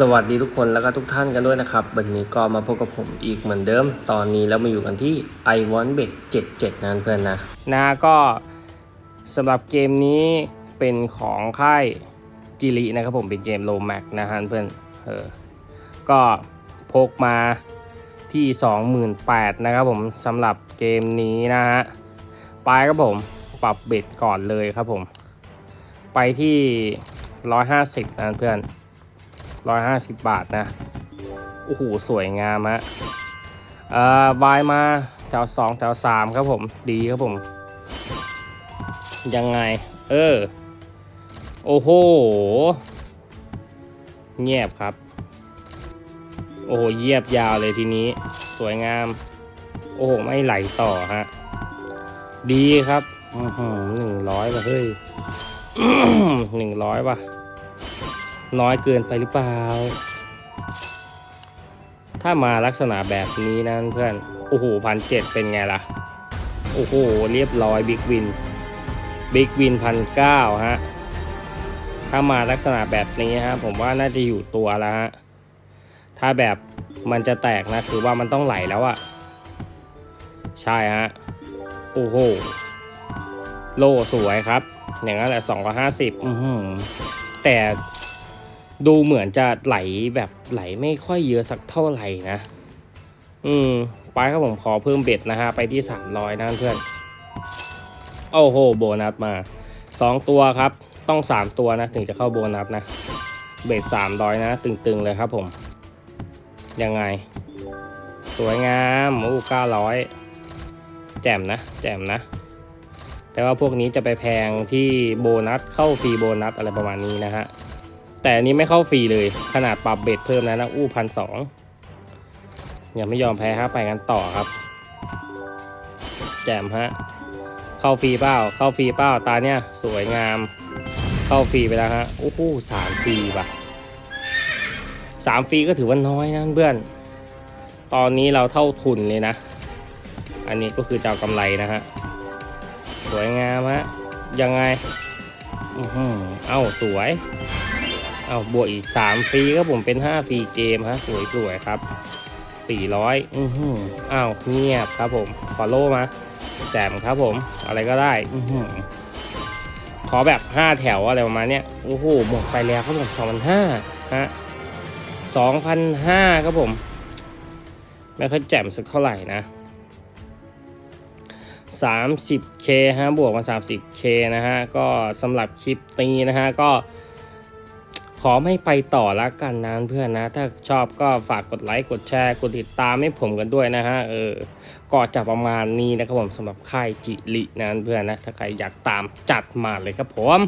สวัสดีทุกคนแล้วก็ทุกท่านกันด้วยนะครับ วันนี้ก็มาพบกับผมอีกเหมือนเดิม ตอนนี้แล้วมาอยู่กันที่ i w a n t Bet 77นั่นเพื่อนนะนะก็สำหรับเกมนี้เป็นของค่ายจิรินะครับผมเป็นเกมโลแม็กนะฮะเพื่อนเออก็พกมาที่ 28,000นะครับผมสำหรับเกมนี้นะฮะไปครับผมปรับเบ็ดก่อนเลยครับผม ไปที่ 150นะเพื่อน ร้อยห้าสิบบาทนะ โอ้โห สวยงามฮะเอ่อบายมาแถวสองแถวสามครับผม ดีครับผม ยังไง เออ โอ้โห เงียบครับ โอ้โห เยียบยาวเลยทีนี้ สวยงาม โอ้โห ไม่ไหลต่อฮะ ดีครับหนึ่งร้อยป่ะเฮ้ยหนึ่งร้อยป่ะ น้อยเกินไปหรือเปล่า ถ้ามาลักษณะแบบนี้นะเพื่อน โอ้โหพันเจ็ดเป็นไงล่ะ โอ้โห เรียบร้อยบิ๊กวิน บิ๊กวินพันเก้าฮะ ถ้ามาลักษณะแบบนี้ฮะ ผมว่าน่าจะอยู่ตัวแล้วฮะ ถ้าแบบมันจะแตกนะคือว่ามันต้องไหลแล้วอะใช่ฮะ โอ้โห โลสวยครับ อย่างนั้นแหละสองร้อยห้าสิบแต่ ดูเหมือนจะไหลแบบไหลไม่ค่อยเยอะสักเท่าไหร่นะ อืมไปครับผมขอเพิ่มเบ็ดนะฮะ ไปที่สามร้อยนะเพื่อน โอ้โห โบนัสมาสองตัวครับ ต้องสามตัวนะ ถึงจะเข้าโบนัสนะ เบ็ดสามร้อยนะ ตึงๆเลยครับผม ยังไง สวยงามโอ้เก้าร้อยแจ่มนะ แจ่มนะ แต่ว่าพวกนี้จะไปแพงที่โบนัสเข้าฟรีโบนัสอะไรประมาณนี้นะฮะ แต่อันนี้ไม่เข้าฟรีเลย ขนาดปรับเบ็ดเพิ่มนะนะอู้พันสองยังไม่ยอมแพ้ครับไปกันต่อครับ แจมฮะ เข้าฟรีเป้าเข้าฟรีเป้าตาเนี้ยสวยงาม เข้าฟรีไปแล้วฮะโอ้โหสามฟรีป่ะสามฟรีก็ถือว่าน้อยนะเพื่อน ตอนนี้เราเท่าทุนเลยนะ อันนี้ก็คือจะเอากำไรนะฮะ สวยงามฮะ ยังไงอือเอ้าสวย เอาบวกอีก 3 ฟรีก็ผมเป็น 5 ฟรีเกมฮะ สวยๆครับ 400 อื้อหืออ้าวเงียบครับผมฟอลโล่มา แจมครับผม อะไรก็ได้ อื้อหือขอแบบ 5 แถวอะไรประมาณเนี้ย โอ้โห หมดไปแล้วครับผม2,500ฮะ2,500ครับผม ไม่ค่อยแจมสักเท่าไหร่นะ 30k ฮะ บวกมา 30k นะฮะ ก็สำหรับคลิปนี้นะฮะ ก็ อไม่ไปต่อละกันนะเพื่อนนะ ถ้าชอบก็ฝากกดไลค์กดแชร์กดติดตามให้ผมกันด้วยนะฮะเออก็จะประมาณนี้นะครับผมสำหรับค่ายจิรินะเพื่อนนะถ้าใครอยากตามจัดมาเลยครับผม